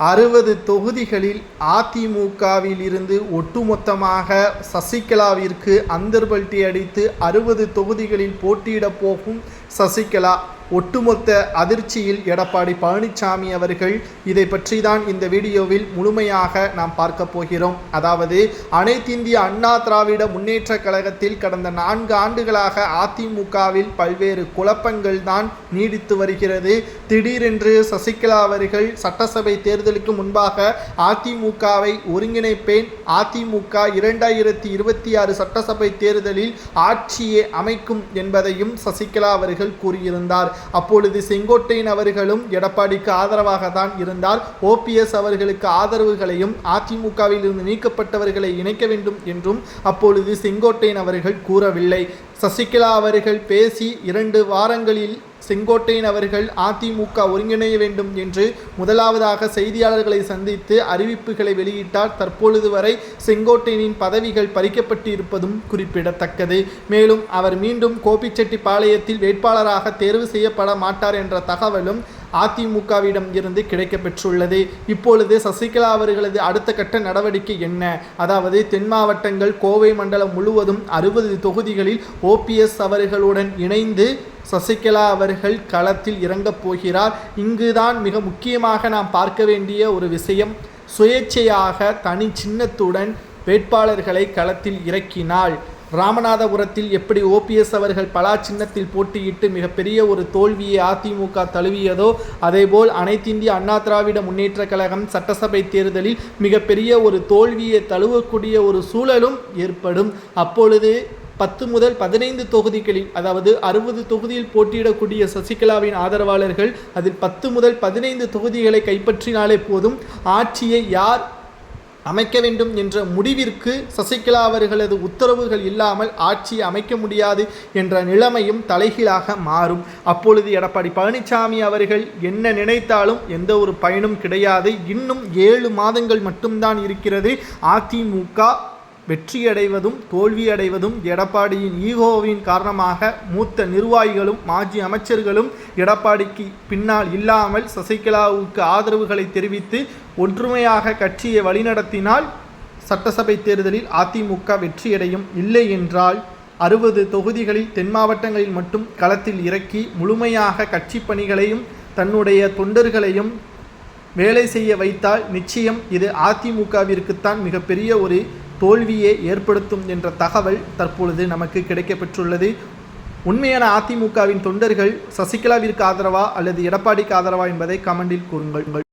அறுபது தொகுதிகளில் அதிமுகவில் இருந்து ஒட்டுமொத்தமாக சசிகலாவிற்கு அந்தர்பல்ட்டி அடித்து அறுபது தொகுதிகளில் போட்டியிடப் போகும் சசிகலா ஒட்டுமொத்த அதிர்ச்சியில் எடப்பாடி பழனிசாமி அவர்கள் இதை பற்றி தான் இந்த வீடியோவில் முழுமையாக நாம் பார்க்க போகிறோம். அதாவது அனைத்திந்திய அண்ணா திராவிட முன்னேற்ற கழகத்தில் கடந்த நான்கு ஆண்டுகளாக அதிமுகவில் பல்வேறு குழப்பங்கள் தான் நீடித்து வருகிறது. திடீரென்று சசிகலா அவர்கள் சட்டசபை தேர்தலுக்கு முன்பாக அதிமுகவை ஒருங்கிணைப்பேன். அதிமுக இரண்டாயிரத்தி இருபத்தி ஆறு சட்டசபை தேர்தலில் ஆட்சியை அமைக்கும் என்பதையும் சசிகலா அவர்கள் கூறியிருந்தார். அப்பொழுது செங்கோட்டையன் அவர்களும் எடப்பாடிக்கு ஆதரவாக தான் இருந்தார் ஓபிஎஸ் அவர்களுக்கு ஆதரவுகளையும் அதிமுகவில் இருந்து நீக்கப்பட்டவர்களை இணைக்க வேண்டும் என்றும் அப்பொழுது செங்கோட்டையன் அவர்கள் கூறவில்லை. சசிகலா அவர்கள் பேசி இரண்டு வாரங்களில் செங்கோட்டையன் அவர்கள் அதிமுக ஒருங்கிணைய வேண்டும் என்று முதலாவதாக செய்தியாளர்களை சந்தித்து அறிவிப்புகளை வெளியிட்டார். தற்பொழுது வரை செங்கோட்டையனின் பதவிகள் பறிக்கப்பட்டு இருப்பதும் குறிப்பிடத்தக்கது. மேலும் அவர் மீண்டும் கோபிச்செட்டிப்பாளையத்தில் வேட்பாளராக தேர்வு செய்யப்பட மாட்டார் என்ற தகவலும் அதிமுகவிடம் இருந்து கிடைக்கப்பெற்றுள்ளது. இப்பொழுது சசிகலா அவர்களது அடுத்த கட்ட நடவடிக்கை என்ன? அதாவது தென் மாவட்டங்கள் கோவை மண்டலம் முழுவதும் அறுபது தொகுதிகளில் ஓபிஎஸ் அவர்களுடன் இணைந்து சசிகலா அவர்கள் களத்தில் இறங்கப் போகிறார். இங்குதான் மிக முக்கியமாக நாம் பார்க்க வேண்டிய ஒரு விஷயம். சுயேட்சையாக தனி சின்னத்துடன் வேட்பாளர்களை களத்தில் இறக்கினாள். ராமநாதபுரத்தில் எப்படி ஓபிஎஸ் அவர்கள் பலா சின்னத்தில் போட்டியிட்டு மிகப்பெரிய ஒரு தோல்வியை அதிமுக தழுவியதோ அதேபோல் அனைத்திந்திய அண்ணா திராவிட முன்னேற்ற கழகம் சட்டசபை தேர்தலில் மிகப்பெரிய ஒரு தோல்வியை தழுவக்கூடிய ஒரு சூழலும் ஏற்படும். அப்பொழுது பத்து முதல் பதினைந்து தொகுதிகளில் அதாவது அறுபது தொகுதியில் போட்டியிடக்கூடிய சசிகலாவின் ஆதரவாளர்கள் அதில் பத்து முதல் பதினைந்து தொகுதிகளை கைப்பற்றினாலே போதும் ஆட்சியை யார் அமைக்க வேண்டும் என்ற முடிவிற்கு சசிகலா அவர்களது உத்தரவுகள் இல்லாமல் ஆட்சி அமைக்க முடியாது என்ற நிலைமையும் தலைகீழாக மாறும். அப்பொழுது எடப்பாடி பழனிசாமி அவர்கள் என்ன நினைத்தாலும் எந்த ஒரு பயனும் கிடையாது. இன்னும் ஏழு மாதங்கள் மட்டும்தான் இருக்கிறது. அதிமுக வெற்றியடைவதும் தோல்வியடைவதும் எடப்பாடியின் ஈகோவின் காரணமாக மூத்த நிர்வாகிகளும் மாஜி அமைச்சர்களும் எடப்பாடிக்கு பின்னால் இல்லாமல் சசிகலாவுக்கு ஆதரவுகளை தெரிவித்து ஒற்றுமையாக கட்சியை வழிநடத்தினால் சட்டசபை தேர்தலில் அதிமுக வெற்றியடையும் இல்லை என்றால் அறுபது தொகுதிகளில் தென் மாவட்டங்களில் மட்டும் களத்தில் இறக்கி முழுமையாக கட்சி பணிகளையும் தன்னுடைய தொண்டர்களையும் வேலை செய்ய வைத்தால் நிச்சயம் இது அதிமுகவிற்குத்தான் மிகப்பெரிய ஒரு தோல்வியை ஏற்படுத்தும் என்ற தகவல் தற்பொழுது நமக்கு கிடைக்கப்பெற்றுள்ளது. உண்மையான அதிமுகவின் தொண்டர்கள் சசிகலாவிற்கு ஆதரவா அல்லது எடப்பாடிக்கு ஆதரவா என்பதை கமெண்டில் கூறுங்கள்.